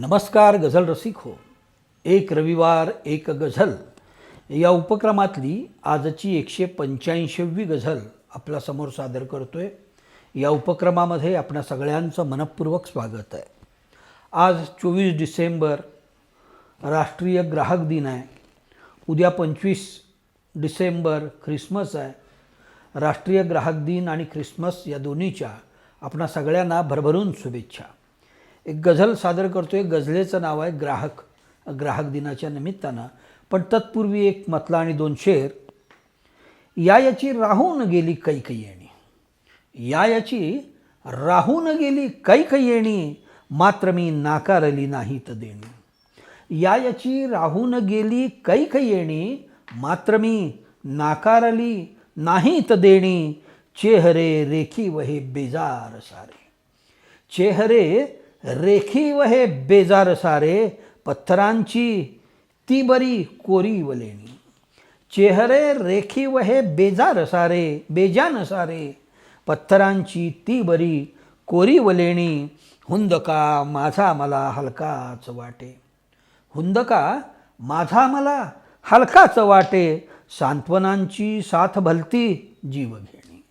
नमस्कार गझल रसिक. हो एक रविवार एक गझल. या उपक्रमातली आजची एकशे पंच्याऐंशीवी गझल आपल्यासमोर सादर करतोय. या उपक्रमामध्ये आपणा सगळ्यांचं मनपूर्वक स्वागत आहे. आज चोवीस डिसेंबर राष्ट्रीय ग्राहक दिन आहे. उद्या पंचवीस डिसेंबर ख्रिसमस आहे. राष्ट्रीय ग्राहक दिन आणि ख्रिसमस या दोन्हीच्या आपणा सगळ्यांना भरभरून शुभेच्छा. एक गझल सादर करतोय गझलेचं नाव आहे ग्राहक ग्राहक दिनाच्या निमित्तानं. पण तत्पूर्वी एक मतला आणि दोन शेर. या याची राहून गेली कैक येणी या याची राहून गेली कैक येणी मात्र मी नाकारली नाहीत देणी. या याची राहून गेली कैक येणी मात्र मी नाकारली नाहीत देणी. चेहरे रेखी वहे बेजार सारे. चेहरे रेखीव हे बेजार सारे पत्थरांची ती बरी कोरी वलेणी. चेहरे रेखीव हे बेजार सारे बेजान सारे पत्थरांची ती बरी कोरी वलेणी. हुंदका माझा मला हलकाच वाटे. हुंदका माझा मला हलकाच वाटे सांत्वनांची साथ भलती जीव घेणी.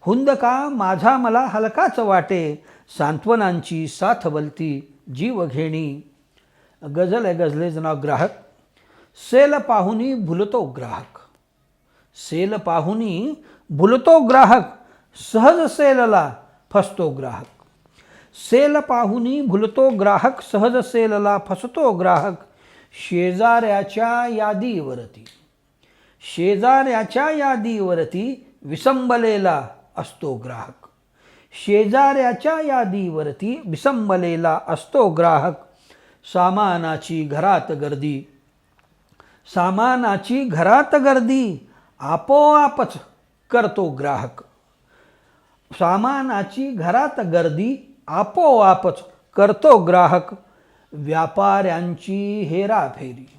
हुंदका माझा मला हलकाच वाटे सांत्वनांची साथ जीवघेणी. गझल आहे गझलेचं नाव ग्राहक. सेल पाहुनी भुलतो ग्राहक. सेल पाहुनी भुलतो ग्राहक. सहज सेलला फसतो ग्राहक. सेल पाहुनी भुलतो ग्राहक. सहज सेलला फसतो ग्राहक. शेजाऱ्याच्या यादीवरती. शेजाऱ्याच्या यादीवरती विसंबलेला असतो ग्राहक. शेजाऱ्याच्या यादीवरती विसंबलेला असतो ग्राहक. सामानाची घरात गर्दी. सामानाची घरात गर्दी आपोआपच करतो ग्राहक. सामानाची घरात गर्दी आपोआपच करतो ग्राहक. व्यापाऱ्यांची हेराफेरी.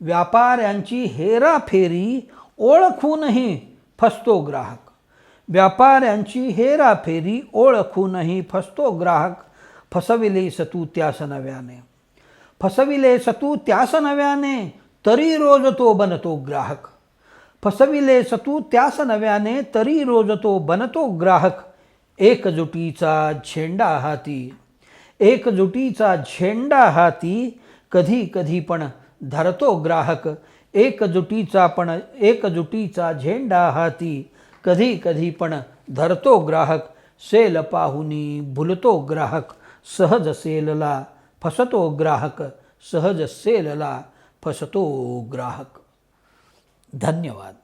व्यापाऱ्यांची हेराफेरी ओळखूनही फसतो ग्राहक. व्यापाऱ्यांची हेराफेरी ओळखूनही फसतो ग्राहक. फसविले सतू त्यास नव्याने फसविले सतू त्यास नव्याने तरी रोज तो बनतो ग्राहक. फसविले सतू त्यास नव्याने तरी रोज तो बनतो ग्राहक. एकजुटीचा झेंडा हाती. एकजुटीचा झेंडा हाती. कधी कधी पण धरतो ग्राहक. एकजुटीचा पण एकजुटीचा झेंडा हाती. कधी कधी पण धरतो ग्राहक सेल पाहुनी भुलतो ग्राहक सहज सेलला फसतो ग्राहक सहज सेलला फसतो ग्राहक. धन्यवाद.